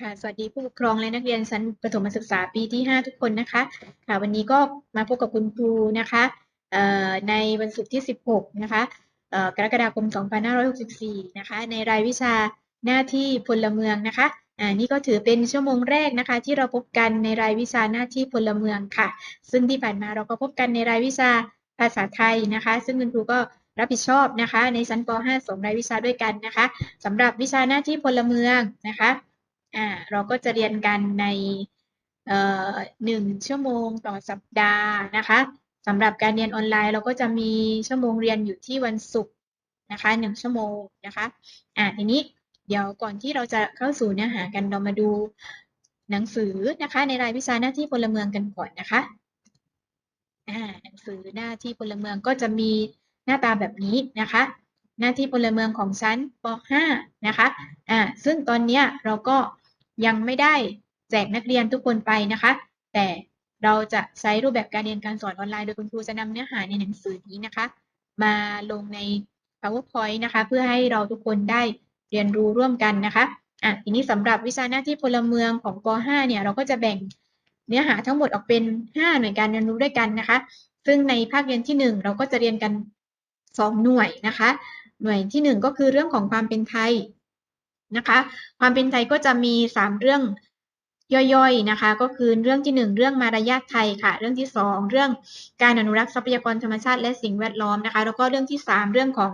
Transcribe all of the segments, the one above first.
ค่ะ สวัสดีผู้ปกครองและนักเรียนชั้นประถมศึกษาปีที่ 5 ทุกคนนะคะ ค่ะ วันนี้ก็มาพบกับคุณครูนะคะในวันศุกร์ที่ 16 นะคะกรกฎาคม 2564 นะคะ ในรายวิชาหน้าที่พลเมืองนะคะอ่านี่ก็ถือเป็นชั่วโมงแรกนะคะ ที่เราพบกันในรายวิชาหน้าที่พลเมืองค่ะ ซึ่งที่ผ่านมาเราก็พบกันในรายวิชาภาษาไทยนะคะ ซึ่งคุณครูก็รับผิดชอบนะคะ ในชั้นป .5 สองรายวิชาด้วยกันนะคะสำหรับวิชาหน้าที่พลเมืองนะคะ อ่าเราก็จะเรียนกันในหนึ่งชั่วโมงต่อสัปดาห์นะคะสำหรับการเรียนออนไลน์ เราก็จะมีชั่วโมงเรียนอยู่ที่วันศุกร์นะคะหนึ่งชั่วโมงนะคะอ่าทีนี้เดี๋ยวก่อนที่เราจะเข้าสู่เนื้อหากันเรามาดูหนังสือนะคะในรายวิชาหน้าที่พลเมืองกันก่อนนะคะอ่าหนังสือหน้าที่พลเมืองก็จะมีหน้าตาแบบนี้นะคะ หน้าที่พลเมืองของชั้นป .5 นะคะอ่าซึ่งตอนเนี้ยเราก็ ยังไม่ได้แจกนักเรียนทุกคนไปนะคะ แต่เราจะใช้รูปแบบการเรียนการสอนออนไลน์โดยคุณครูจะนำเนื้อหาในหนังสือนี้นะคะ มาลงใน PowerPoint นะคะ เพื่อให้เราทุกคนได้เรียนรู้ร่วมกันนะคะอะทีนี้สำหรับวิชาหน้าที่พลเมืองของป .5 เนี่ยเราก็จะแบ่งเนื้อหาทั้งหมดออกเป็น 5 หน่วยการเรียนรู้ด้วยกันนะคะ ซึ่งในภาคเรียนที่ 1 เราก็จะเรียนกัน 2 หน่วยนะคะ หน่วยที่ 1 ก็คือเรื่องของความเป็นไทย นะคะ ความเป็นไทยก็จะมี 3 เรื่องย่อยๆนะคะ ก็คือเรื่องที่ 1 เรื่องมารยาทไทยค่ะ เรื่องที่ 2 เรื่องการอนุรักษ์ทรัพยากรธรรมชาติและสิ่งแวดล้อมนะคะ แล้วก็เรื่องที่ 3 เรื่องของ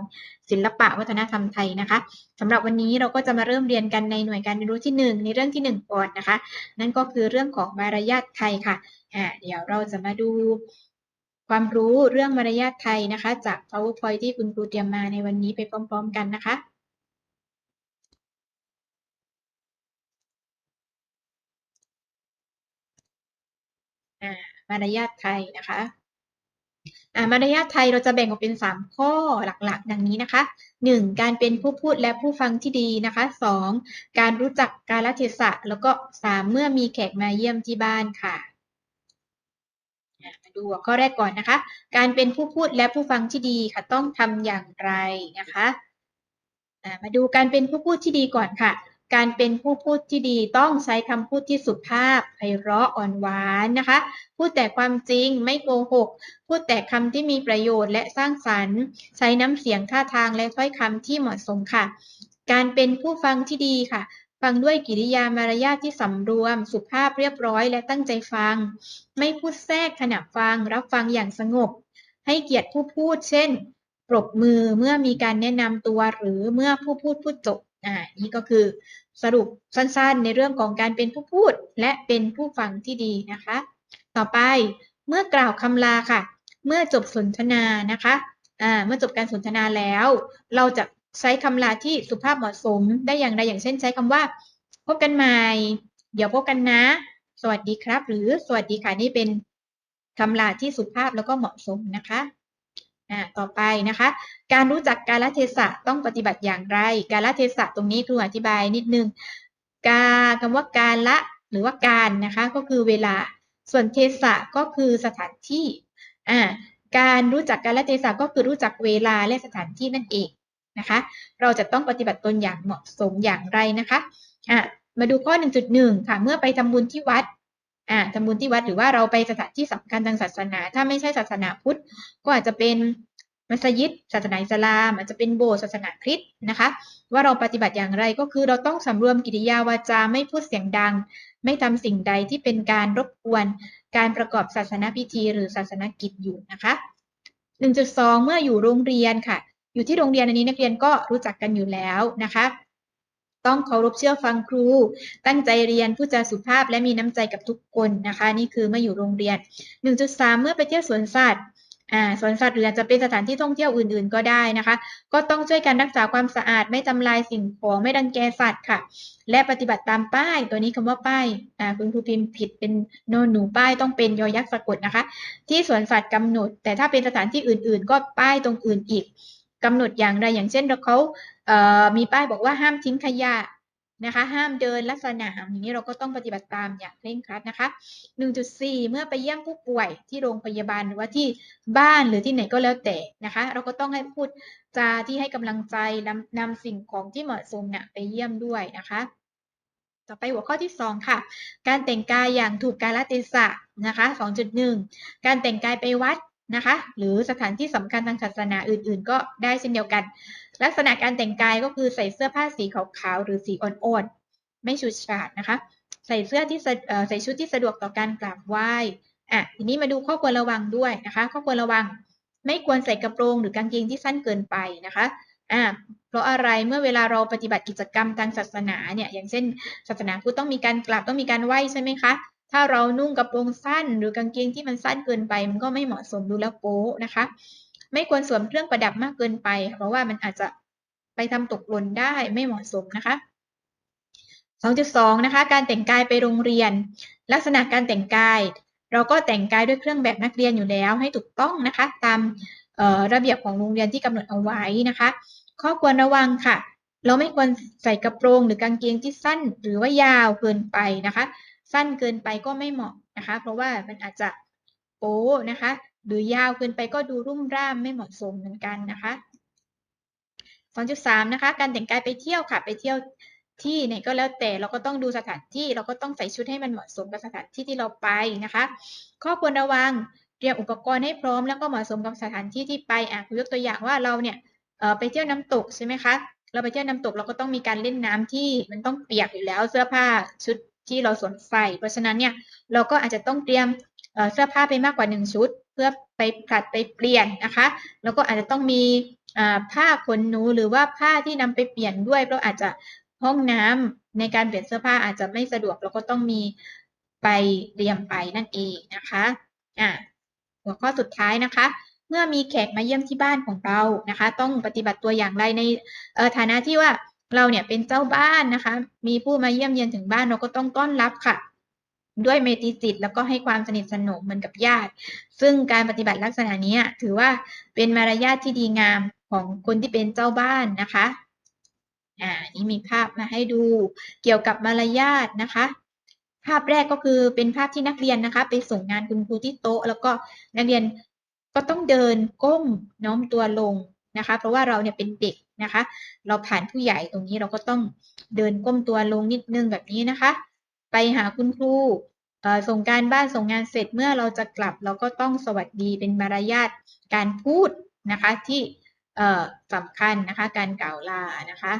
ศิลปะวัฒนธรรมไทยนะคะสำหรับวันนี้เราก็จะมาเริ่มเรียนกันในหน่วยการเรียนรู้ที่ 1 ในเรื่องที่ 1 ก่อนนะคะ นั่นก็คือเรื่องของมารยาทไทยค่ะอ่าเดี๋ยวเราจะมาดูความรู้เรื่องมารยาทไทยนะคะ จาก PowerPoint ที่คุณครูเตรียมมาในวันนี้ไปพร้อม ๆ กันนะคะ มารยาทไทยนะคะมารยาทไทยเราจะแบ่งออกเป็น 3 ข้อหลักๆ ดังนี้นะคะ 1. การเป็นผู้พูดและผู้ฟังที่ดีนะคะ 2. การรู้จักกาลเทศะ แล้วก็ 3. เมื่อมีแขกมาเยี่ยมที่บ้านค่ะมาดูหัวข้อแรกก่อนนะคะ การเป็นผู้พูดและผู้ฟังที่ดีค่ะต้องทำอย่างไรนะคะมาดูการเป็นผู้พูดที่ดีก่อนค่ะ การเป็นผู้พูดที่ดีต้องใช้คำพูดที่สุภาพไพเราะอ่อนหวานนะคะ พูดแต่ความจริงไม่โกหก พูดแต่คำที่มีประโยชน์และสร้างสรรค์ ใช้น้ำเสียงท่าทางและถ้อยคำที่เหมาะสมค่ะ การเป็นผู้ฟังที่ดีค่ะ ฟังด้วยกิริยามารยาทที่สำรวม สุภาพเรียบร้อยและตั้งใจฟัง ไม่พูดแทรกขณะฟัง รับฟังอย่างสงบ ให้เกียรติผู้พูด เช่น ปรบมือเมื่อมีการแนะนำตัวหรือเมื่อผู้พูดพูดจบ อ่านี่ก็คือสรุปสั้นๆ ในเรื่องของการเป็นผู้พูดและเป็นผู้ฟังที่ดีนะคะ ต่อไปเมื่อกล่าวคำลาค่ะ เมื่อจบสนทนานะคะอ่าเมื่อจบการสนทนาแล้ว เราจะใช้คำลาที่สุภาพเหมาะสมได้อย่างไรอย่างเช่นใช้คำว่า พบกันใหม่ เดี๋ยวพบกันนะ สวัสดีครับ หรือสวัสดีค่ะนี่เป็นคำลาที่สุภาพแล้วก็เหมาะสมนะคะ ต่อไปนะคะ การรู้จักกาลเทศะต้องปฏิบัติอย่างไร กาลเทศะตรงนี้ครูอธิบายนิดนึง กาคำว่าการละหรือว่าการนะคะก็คือเวลา ส่วนเทศะก็คือสถานที่อ่าการรู้จักกาลเทศะก็คือรู้จักเวลาและสถานที่นั่นเองนะคะ เราจะต้องปฏิบัติตนอย่างเหมาะสมอย่างไรนะคะอะมาดูข้อ 1.1 ค่ะ เมื่อไปทำบุญที่วัด อ่าทำบุญที่วัดหรือว่าเราไปสถานที่สำคัญทางศาสนา ถ้าไม่ใช่ศาสนาพุทธ ก็อาจจะเป็นมัสยิดศาสนาอิสลาม อาจจะเป็นโบสถ์ศาสนาคริสต์นะคะ ว่าเราปฏิบัติอย่างไรก็คือเราต้องสำรวมกิริยาวาจาไม่พูดเสียงดัง ไม่ทำสิ่งใดที่เป็นการรบกวนการประกอบศาสนาพิธี หรือศาสนกิจอยู่นะคะ 1.2 เมื่ออยู่โรงเรียนค่ะ อยู่ที่โรงเรียนอันนี้นักเรียนก็รู้จักกันอยู่แล้วนะคะ ต้องเคารพเชื่อฟังครู ตั้งใจเรียนผู้จาสุภาพและมีน้ำใจกับทุกคนนะคะ นี่คือเมื่ออยู่โรงเรียน 1.3 เมื่อไปเที่ยวสวนสัตว์อ่าสวนสัตว์หรืออาจจะเป็นสถานที่ท่องเที่ยวอื่นๆก็ได้นะคะ ก็ต้องช่วยกันรักษาความสะอาดไม่ทำลายสิ่งของไม่ดังแกสัตว์ค่ะ และปฏิบัติตามป้าย ตัวนี้คำว่าป้ายอ่าคุณครูพิมพ์ผิดเป็นโนหนูป้ายต้องเป็นยอยักษ์สะกดนะคะ ที่สวนสัตว์กำหนด แต่ถ้าเป็นสถานที่อื่นๆ ก็ป้ายตรงอื่นอีกกำหนดอย่างไรอย่างเช่นเขา มีป้ายบอกว่าห้ามทิ้งขยะนะคะ ห้ามเดินลักษณะอย่างนี้เราก็ต้องปฏิบัติตามอย่างเคร่งครัดนะคะ 1.4 เมื่อไปเยี่ยมผู้ป่วยที่โรงพยาบาลหรือว่าที่บ้านหรือที่ไหนก็แล้วแต่นะคะ เราก็ต้องให้พูดจาที่ให้กำลังใจนำนำสิ่งของที่เหมาะสมเนี่ยไปเยี่ยมด้วยนะคะ ต่อไปหัวข้อที่ 2 ค่ะ การแต่งกายอย่างถูกกาลเทศะนะคะ 2.1 การแต่งกายไปวัด นะคะ หรือสถานที่สำคัญทางศาสนาอื่น ๆ ก็ได้เช่นเดียวกัน ลักษณะการแต่งกายก็คือใส่เสื้อผ้าสีขาวๆหรือสีอ่อนๆไม่ฉูดฉาดนะคะ ใส่เสื้อที่ใส่ชุดที่สะดวกต่อการกราบไหว้อะทีนี้มาดูข้อควรระวังด้วยนะคะ ข้อควรระวังไม่ควรใส่กระโปรงหรือกางเกงที่สั้นเกินไปนะคะอ่าเพราะอะไรเมื่อเวลาเราปฏิบัติกิจกรรมทางศาสนาเนี่ยอย่างเช่น ศาสนาพุทธต้องมีการกราบต้องมีการไหว้ใช่ไหมคะ ถ้าเรานุ่งกระโปรงสั้น หรือกางเกงที่มันสั้นเกินไป มันก็ไม่เหมาะสมดูแล้วโป๊นะคะ ไม่ควรสวมเครื่องประดับมากเกินไป เพราะว่ามันอาจจะไปทำตกหล่นได้ไม่เหมาะสมนะคะ2.2นะคะ การแต่งกายไปโรงเรียน ลักษณะการแต่งกาย เราก็แต่งกายด้วยเครื่องแบบนักเรียนอยู่แล้วให้ถูกต้องนะคะ ตามระเบียบของโรงเรียนที่กำหนดเอาไว้นะคะ ข้อควรระวังค่ะ เราไม่ควรใส่กระโปรงหรือกางเกงที่สั้นหรือว่ายาวเกินไปนะคะ สั้นเกินไปก็ไม่เหมาะนะคะ เพราะว่ามันอาจจะโป๊นะคะ หรือยาวเกินไปก็ดูรุ่มร่ามไม่เหมาะสมเหมือนกันนะคะ 2.3 นะคะ การแต่งกายไปเที่ยวค่ะ ไปเที่ยวที่ไหนก็แล้วแต่เราก็ต้องดูสถานที่เราก็ต้องใส่ชุดให้มันเหมาะสมกับสถานที่ที่เราไปนะคะ ข้อควรระวังเตรียมอุปกรณ์ให้พร้อม แล้วก็เหมาะสมกับสถานที่ที่ไปอะยกตัวอย่างว่าเราเนี่ยไปเที่ยวน้ำตกใช่ไหมคะเราไปเที่ยวน้ำตกเราก็ต้องมีการเล่นน้ำที่มันต้องเปียกอยู่แล้วเสื้อผ้าชุด ที่เราสวมใส่ เพราะฉะนั้นเนี่ยเราก็อาจจะต้องเตรียมเสื้อผ้าไปมากกว่าหนึ่งชุด เพื่อไปผลัดไปเปลี่ยนนะคะ แล้วก็อาจจะต้องมีผ้าขนหนูหรือว่าผ้าที่นำไปเปลี่ยนด้วย เพราะอาจจะห้องน้ำในการเปลี่ยนเสื้อผ้าอาจจะไม่สะดวกเราก็ต้องมีไปเตรียมไปนั่นเองนะคะอะหัวข้อสุดท้ายนะคะ เมื่อมีแขกมาเยี่ยมที่บ้านของเรานะคะ ต้องปฏิบัติตัวอย่างไรในฐานะที่ว่า เราเนี่ยเป็นเจ้าบ้านนะคะ มีผู้มาเยี่ยมเยียนถึงบ้านเราก็ต้องต้อนรับค่ะ ด้วยเมติจิต แล้วก็ให้ความสนิทสนมเหมือนกับญาติ ซึ่งการปฏิบัติลักษณะนี้ถือว่าเป็นมารยาทที่ดีงามของคนที่เป็นเจ้าบ้านนะคะอ่านี่มีภาพมาให้ดูเกี่ยวกับมารยาทนะคะ ภาพแรกก็คือเป็นภาพที่นักเรียนนะคะ ไปส่งงานคุณครูที่โต๊ะ แล้วก็นักเรียนก็ต้องเดินก้มน้อมตัวลง นะคะ เพราะว่าเราเนี่ยเป็นเด็กนะคะ เราผ่านผู้ใหญ่ตรงนี้เราก็ต้องเดินก้มตัวลงนิดนึงแบบนี้นะคะ ไปหาคุณครูส่งการบ้านส่งงานเสร็จเมื่อเราจะกลับ เราก็ต้องสวัสดีเป็นมารยาทการพูดนะคะที่สำคัญนะคะการกล่าวลานะคะ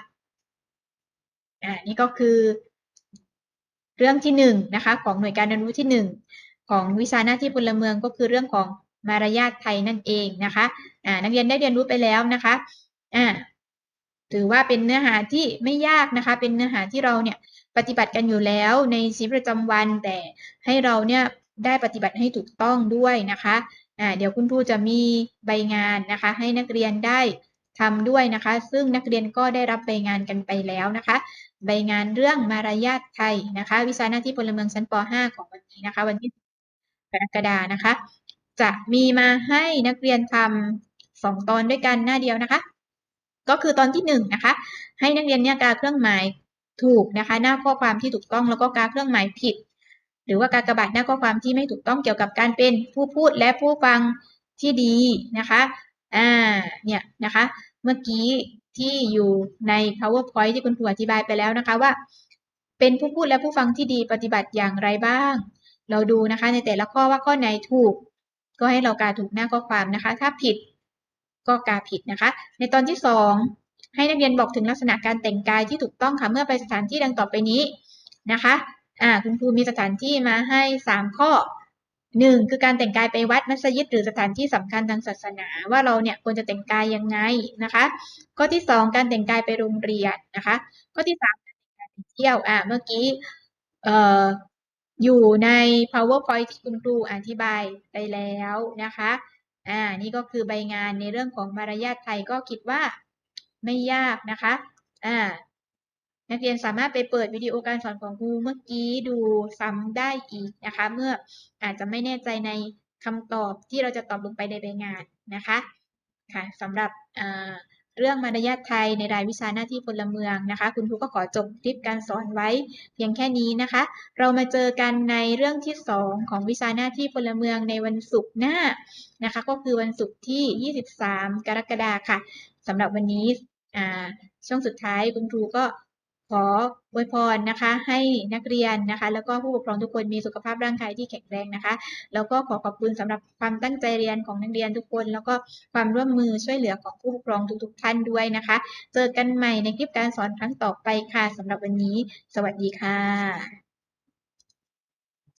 อ่านี่ก็คือเรื่องที่หนึ่งนะคะของหน่วยการเรียนรู้ที่หนึ่งของวิชาหน้าที่พลเมืองก็คือเรื่องของ มารยาทไทยนั่นเองนะคะอ่านักเรียนได้เรียนรู้ไปแล้วนะคะอ่าถือว่าเป็นเนื้อหาที่ไม่ยากนะคะ เป็นเนื้อหาที่เราเนี่ยปฏิบัติกันอยู่แล้วในชีวิตประจำวัน แต่ให้เราเนี่ยได้ปฏิบัติให้ถูกต้องด้วยนะคะอ่าเดี๋ยวคุณครูจะมีใบงานนะคะ ให้นักเรียนได้ทำด้วยนะคะ ซึ่งนักเรียนก็ได้รับใบงานกันไปแล้วนะคะ ใบงานเรื่องมารยาทไทยนะคะ วิชาหน้าที่พลเมืองชั้นป .5 ของวันนี้นะคะ วันที่กรกฎานะคะ จะมีมาให้นักเรียนทำสองตอนด้วยกันหน้าเดียวนะคะ ก็คือตอนที่หนึ่งนะคะ ให้นักเรียนเนี่ยกาเครื่องหมายถูกนะคะ หน้าข้อความที่ถูกต้องแล้วก็กาเครื่องหมายผิด หรือว่ากากระบาดหน้าข้อความที่ไม่ถูกต้องเกี่ยวกับการเป็นผู้พูดและผู้ฟังที่ดีนะคะอ่าเนี่ยนะคะ เมื่อกี้ที่อยู่ใน powerpoint ที่คุณครูอธิบายไปแล้วนะคะว่า เป็นผู้พูดและผู้ฟังที่ดีปฏิบัติอย่างไรบ้าง เราดูนะคะในแต่ละข้อว่าข้อไหนถูก ก็ให้เรากาถูกหน้าข้อความนะคะ ถ้าผิดก็กาผิดนะคะ ในตอนที่ 2 ให้นักเรียนบอกถึงลักษณะการแต่งกายที่ถูกต้องค่ะเมื่อไปสถานที่ดังต่อไปนี้นะคะอ่าคุณครูมีสถานที่มาให้ 3 ข้อหนึ่งคือการแต่งกายไปวัดมัสยิดหรือสถานที่สำคัญทางศาสนา ว่าเราเนี่ยควรจะแต่งกายยังไงนะคะ ข้อที่สองการแต่งกายไปโรงเรียนนะคะ ข้อที่สามการแต่งกายไปเที่ยวอ่าเมื่อกี้เอ่อ อยู่ใน powerpoint ที่คุณครูอธิบายไปแล้วนะคะ อ่า นี่ก็คือใบงานในเรื่องของมารยาทไทยก็คิดว่าไม่ยากนะคะ อ่า นักเรียนสามารถไปเปิดวิดีโอการสอนของครูเมื่อกี้ดูซ้ำได้อีกนะคะ เมื่ออาจจะไม่แน่ใจในคำตอบที่เราจะตอบลงไปในใบงานนะคะ ค่ะสำหรับ เรื่องมารยาทไทยในรายวิชาหน้าที่พลเมืองนะคะ คุณครูก็ขอจบคลิปการสอนไว้เพียงแค่นี้นะคะ เรามาเจอกันในเรื่องที่ 2 ของวิชาหน้าที่พลเมืองในวันศุกร์หน้านะคะ ก็คือวันศุกร์ที่ 23 กรกฎาคมค่ะสำหรับวันนี้ช่วงสุดท้ายคุณครูก็ ขออวยพรนะคะ ให้นักเรียนนะคะ แล้วก็ผู้ปกครองทุกคนมีสุขภาพร่างกายที่แข็งแรงนะคะ แล้วก็ขอขอบคุณสำหรับความตั้งใจเรียนของนักเรียนทุกคน แล้วก็ความร่วมมือช่วยเหลือของผู้ปกครองทุกๆท่านด้วยนะคะ เจอกันใหม่ในคลิปการสอนครั้งต่อไปค่ะสำหรับวันนี้ สวัสดีค่ะ